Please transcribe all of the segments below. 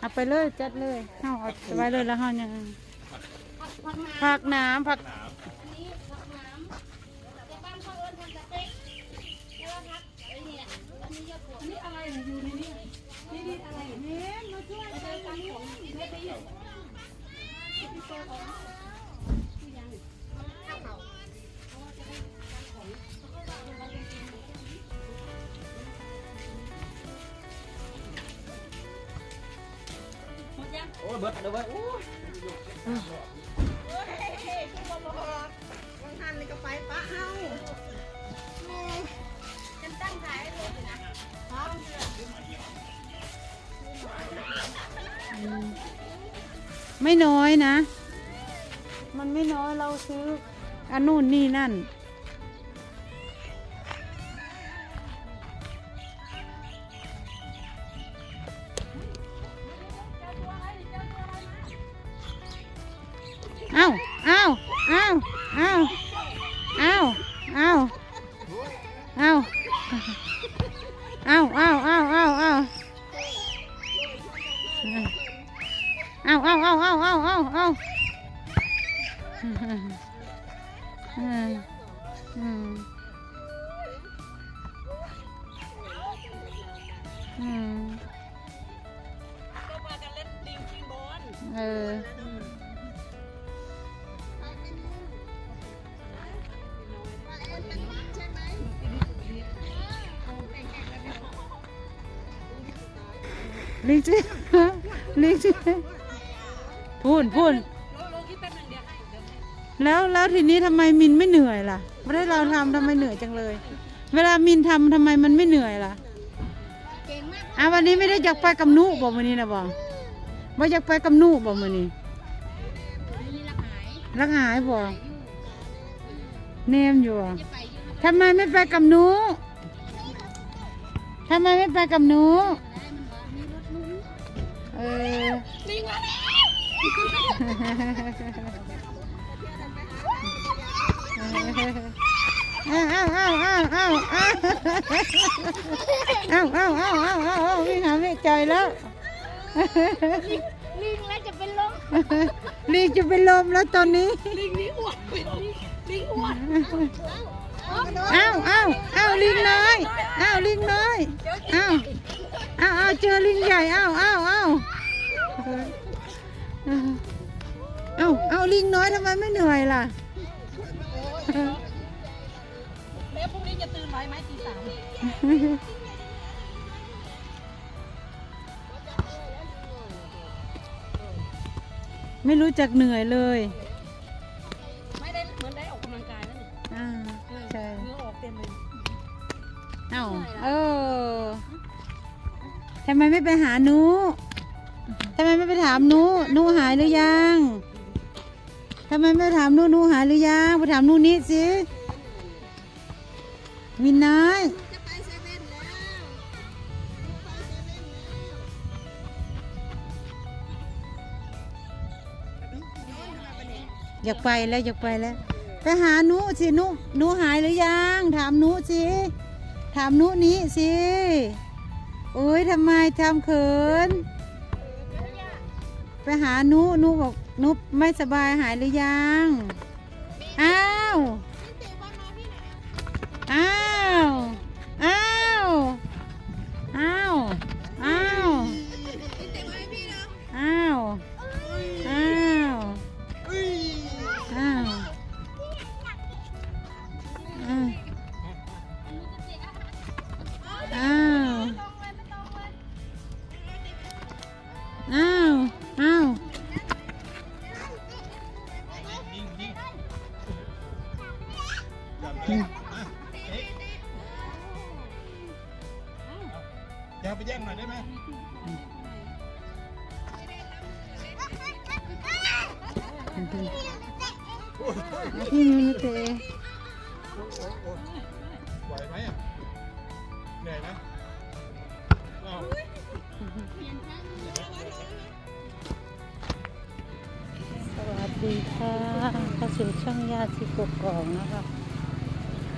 เอาไปเลยจัดเลยเฮาเอาไว้เลยแล้วเฮายังผักน้ำผัก โอ้ยเบิดเดี๋ยวเบิดโอ้ยวันทันเลยก็ไปปะเฮาฉันตั้งขายรถเลยนะไม่น้อยนะ มันไม่น้อยเราซื้ออันนู่นนี่นั่น อ้าวอ้าวอ้าวอ้าว ลิงจิลิงจิพูนพูนแป๊บนึงเดียวให้เดี๋ยวให้แล้วแล้วทีนี้ทำไมมินไม่เหนื่อยล่ะไม่ได้เราทำทำไมเหนื่อยจังเลย เวลามินทำทำไมมันไม่เหนื่อยล่ะเก่งมากอะวันนี้ไม่ได้อยากไปกับนุบอกวันนี้นะบอกว่าอยากไปกับนุบอกวันนี้ลักหายบอกเนมอยู่อะจะไปอยู่ทำไมไม่ไปกับนุทำไมไม่ไปกับนุ อลิงมาแล้วอ้าวอ้าวอ้าวอ้าวอ้าวอ้าวอ้าวอ้าวอ้าวอ้าวอ้าววิ่งหาแม่ใจแล้วลิงแล้วจะเป็นลมลิงจะเป็นลมแล้วตอนนี้ ลิงนี่อ้วนลิงอ้วน อ้าวอ้าวอ้าวลิงน้อยอ้าวลิงน้อยอ้าวอ้าวอ้าวเจอลิงใหญ่อ้าวอ้าวอ้าวอ้าวอ้าวลิงน้อยทำไมไม่เหนื่อยล่ะแล้วพรุ่งนี้จะตื่นไหวไหมตีสามไม่รู้จักเหนื่อยเลย ไม่ได้เหมือนได้ออกกำลังกายแล้วนี่ อ่าใช่เหงื่อออกเต็มเลยเอ้าเออทำไมไม่ไปหาหนูทำไมไม่ไปถามหนูหนูหายหรือยังทำไมไม่ถามหนูหนูหายหรือยังไปถามหนูนี่สิมินน้อยจะไปเซเว่นแล้วอยากไปแล้วอยากไปแล้ว ไปหาหนูสิหนูหนูหายหรือยัง ถามหนูสิถามหนูนี้สิโอ้ยทำไมทำเขิน ไปหาหนูหนูบอกหนูไม่สบายหายหรือยัง ดีค่ะเข้าสู่ช่องยาสิกกกองนะคะ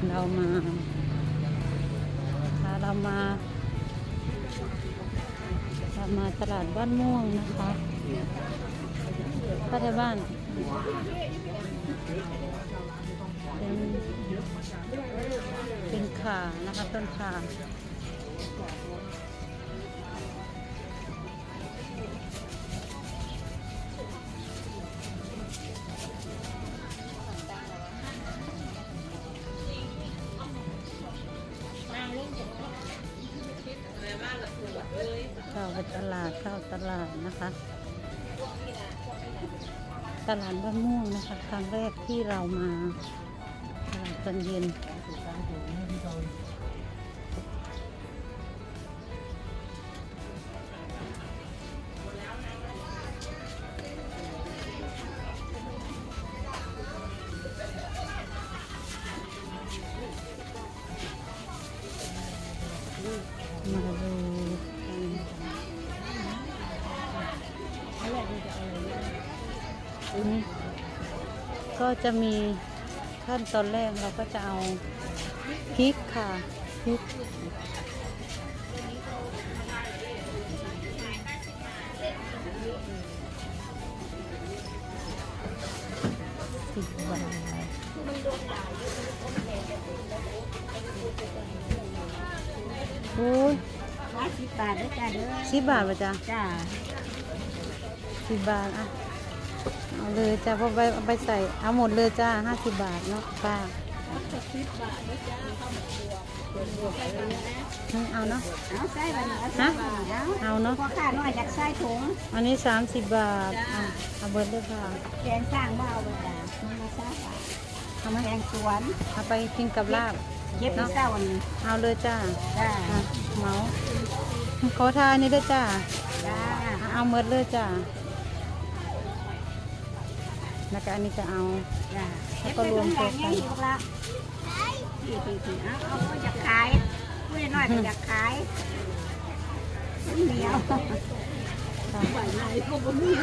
เรามาพาเรามาเรามาตลาดบ้านม่วงนะคะป้าไทยบ้านเป็นเป็นขานะคะต้นขาเข้า ตลาดนะคะ ตลาดบ้านม่วงนะคะ ครั้งแรกที่เรามาตลาดตอนเย็น ก็จะมีขั้นตอนแรกเราก็จะเอาพริกค่ะพริกสิบบาทโอ้ยห้าสิบบาทด้วยจ้าเด้อสิบบาทป่ะจ๊ะจ้าสิบบาทอะ เอาเลยจ้ะพอไปเอาไปใส่ เอาหมดเลยจ้าห้าสิบบาทเนาะป้าสิบบาทด้วยจ้าข้าวหมกบวกอืมเอาเนาะ เอาใส่บันนี้เอาฮะใส่บันนี้เอาเอาเนาะพอข้าน้อยจากใส่ถุงอันนี้สามสิบบาทจ้าอะเอาเบิร์ดเลยค่ะแกงสร้างมาเอาไปจ้ามันมาซาบาทเอาไหมแกงสวนเอาไปกินกับลาบ เย็บพิซซ่าวันนี้เอาเลยจ้าจ้าอะเหมาขอทานนี่ด้วยจ้าจ้าอะเอาเมิดเลยจ้า แล้วก็อันนี้ก็เอา จ้าแล้วก็รวมตัวกันเก็บไปถุงใหญ่ๆอีกละทีทีทีเอาเอาเอาอยากขายผู้น้อยก็อยากขายเหนียวค่ะไหวไหนพวกนี้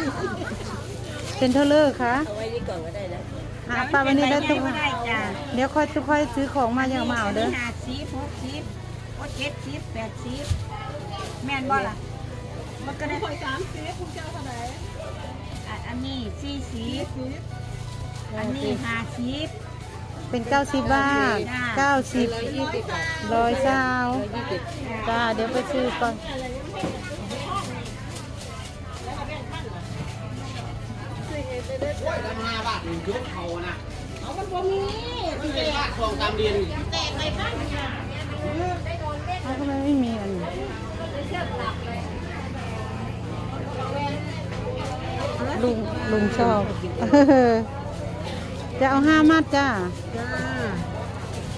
เป็นเท่าเลอร์คะเอาไว้ดีก่อนก็ได้แล้วอะป้าวันนี้ได้ทุกไม่ได้จ้าเดี๋ยวค่อยค่อยซื้อของมาอย่างมาเอาเด้อ ห้าสิบหกสิบโอ้เจ็ดสิบแปดสิบแม่นบ่ล่ะมันก็ได้ คอยสามสิบคุณเจ้าเท่าไหร่อั นนี้สี่สิบอันนี้ห้าสิบเป็นเก้าสิบบาทเก้าสิบร้อยเจ้าจ้าเดี๋ยวไปซื้อก่อนห้าบาทยกเขานะเอามันบ่มีมันเป็นบาทคลองตามเรียนอ้าวทำไมไม่มีอันนี้ลุ งลุงชอบ จะเอาห้ามัดจ้าจ้า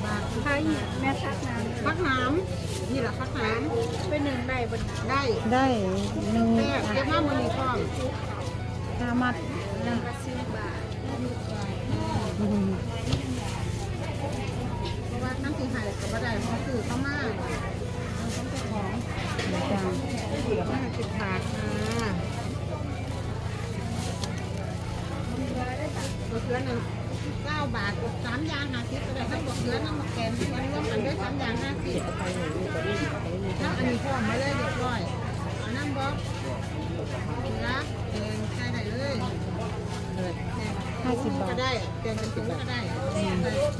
บาทไทยแม่ทักน้ำพักน้ำนี่แหละพักน้ำเป็นหนึ่งได้บนได้ได้หนึ่งแม่เก็บมามือนี้พร้อมห้ามัดหนึ่งสิบบาทอืมเพราะว่าน้ำสีหายกับบ่ได้เพราะคือเข้ามาเอาต้องไปของจ้าห้าสิบบาทค่ะบะเขือหนึ่งเก้าบาทสามอย่างห้าสิบก็ได้ทั้งบะเขือทั้งมะแกนทั้งอันนี้รวมกันด้วยสามอย่างห้าสิบแล้วอันนี้พร้อมมาเลยเรียบร้อยเอาน้ำบ๊อบเนื้อแกงใส่ได้เลยห้าสิบบาทก็ได้แกงเป็นถุงก็ได้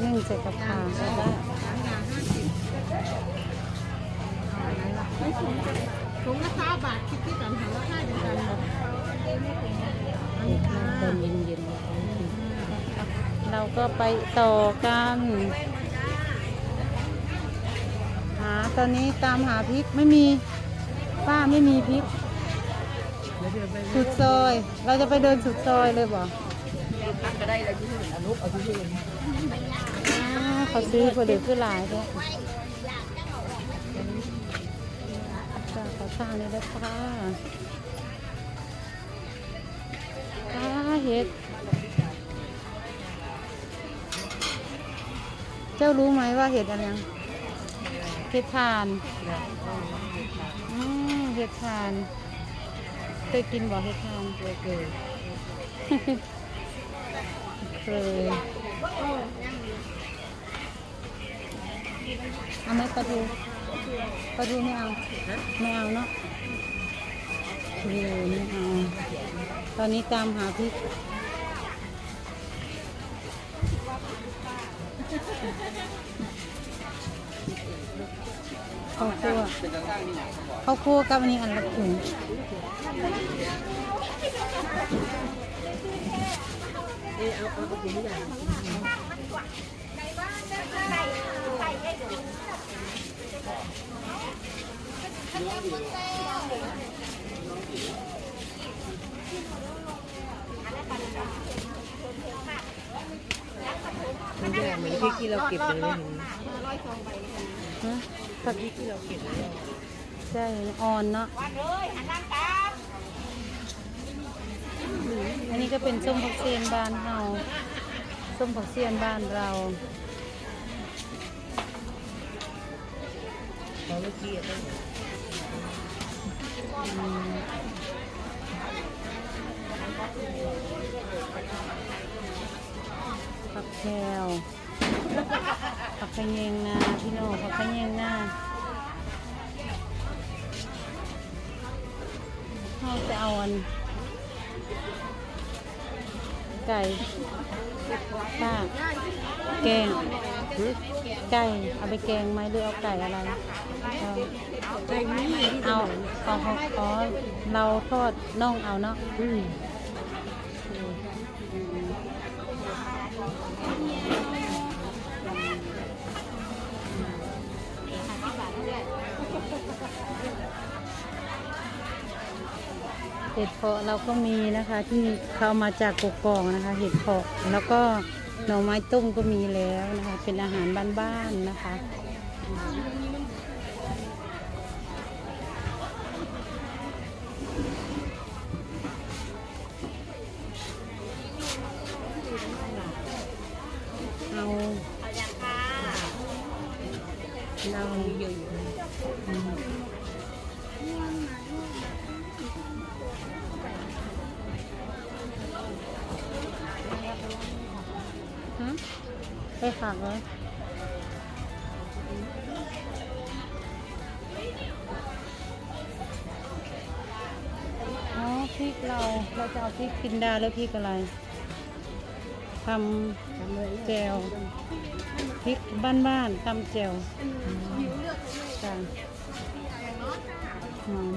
นึ่งใส่กระเพราก็ได้สามอย่างห้าสิบไม่ถุงถุงละเก้าบาทคิดที่กันหาราคาเดียวกันอันนี้ค่ะตอน เราก็ไปต่อกัน หาตอนนี้ตามหาพริกไม่มีป้าไม่มีพริก สุดซอย เราจะไปเดินสุดซอยเลยบ่ก็ได้เลยที่อนุเอาที่เขาซื้อพอดีคือหลายด้วยจ้าขอทางนี้ได้ค่ะป้าเห็ด เจ้ารู้ไหมว่าเห็ดอะไรยังเห็ดทานอืมเห็ดทานเคยกินบ่เห็ดทานเคยเคยเคยเอาไหมปลาทูปลาทูไม่เอาไม่เอาเนาะโอ้โหนี่เอาตอนนี้ตามหาพริก ข้าวคั่วข้าวคั่วกับอันนี้อันละถุง ฮะผักพริกที่เราเก็บใช่อ่อนเนาะอันนี้ก็เป็นส้มผักเซียนบ้านเราส้มผักเซียนบ้านเราอืม ผักแคลผักกระเยงนาพี่โน่ผักกระเยงนาเราจะเอาอัน ไก่ป้าแกงไก่เอาไปแกงไหมหรือเอาไก่อะไรเอาไก่นี่เอาเอาเอาเราทอดน่องเอาเนาะ เห็ดเพาะเราก็มีนะคะที่เข้ามาจากกกอกนะคะ เห็ดเพาะแล้วก็หน่อไม้ต้มก็มีแล้วนะคะ เป็นอาหารบ้านๆนะคะเอาเราเยอะ ไปฝากเลยอ๋อพริกเรา เราจะเอาพริกกินดาแล้วพริกอะไรทำแจวพริกบ้านๆตำแจวจ้ะหอม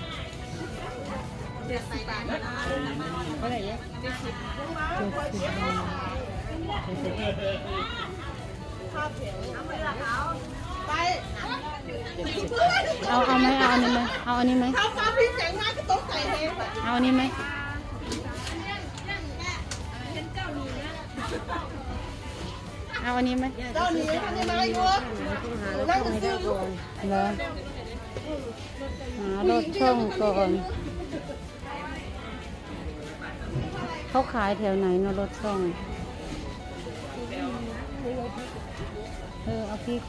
าเอาไหมเอาอันนี้ไหมเอาอันนี้ไหมถ้าฟ้าพริกแข็งมากก็ต้องใส่เองแบบเอาอันนี้ไหมเอาอันนี้ไหมเจ้าหนี้ทำยังไงอยู่นั่งกันซื้ออยู่เหรอหารถช่องก่อน เขาขายแถวไหนเนอะรถช่องเออเอาพริก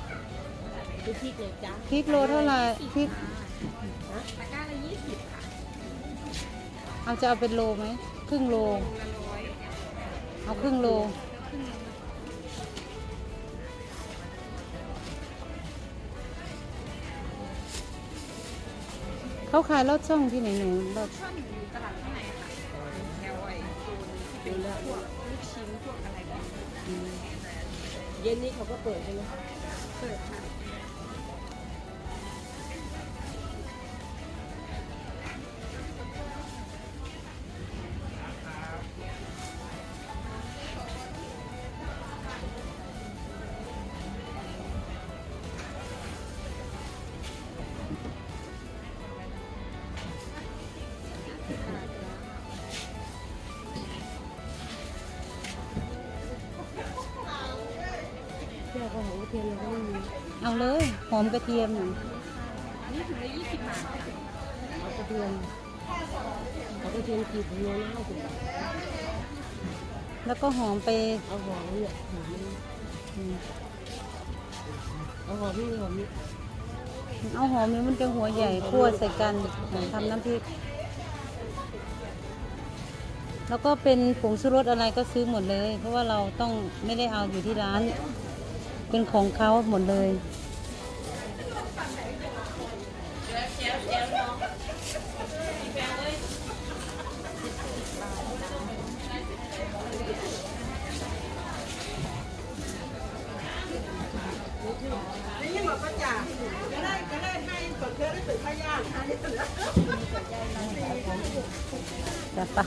พริกโลเท่าไหร่พริกเอาจะเอาเป็นโลไหมครึ่งโลเอาครึ่งโลเขาขายรถช่องที่ไหนหนูรถ เย็นนี้เขาก็เปิดใช่ไหมเที่ยวก็หัวยมเราก็ไม่มีเอาเลยหอมกระเทียมน่ะนี่ถุงละยี่สิบบาทเอากระเทียมเอากระเทียมกรีดถุงละห้าสิบบาทแล้วก็หอมไปเอาหอมเนี่ยหอมนี่อืมเอาหอมนี่หอมนี่เอาหอมนี้มันจะหัวใหญ่คั่วใส่กันทำน้ำพริก แล้วก็เป็นผงชูรสอะไรก็ซื้อหมดเลย เพราะว่าเราต้องไม่ได้เอาอยู่ที่ร้าน เป็นของเขาหมดเลยจะปะ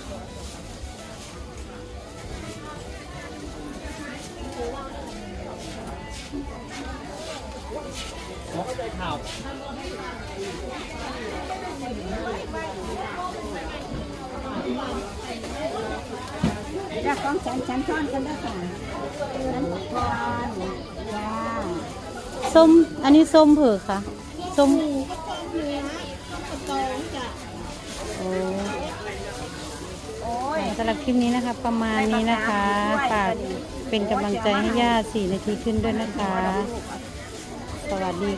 ข่าวอยากของฉันฉันช้อนกันได้ค่ะฉันช้อนจ้าส้ม อันนี้ส้มเผือกค่ะ ส้มเนื้อข้าวตองจ้ะโอ้โอ้ยสำหรับคลิปนี้นะคะ ประมาณนี้นะคะฝากเป็นกำลังใจให้ย่าสี่นาทีขึ้นด้วยนะคะ สวัสดี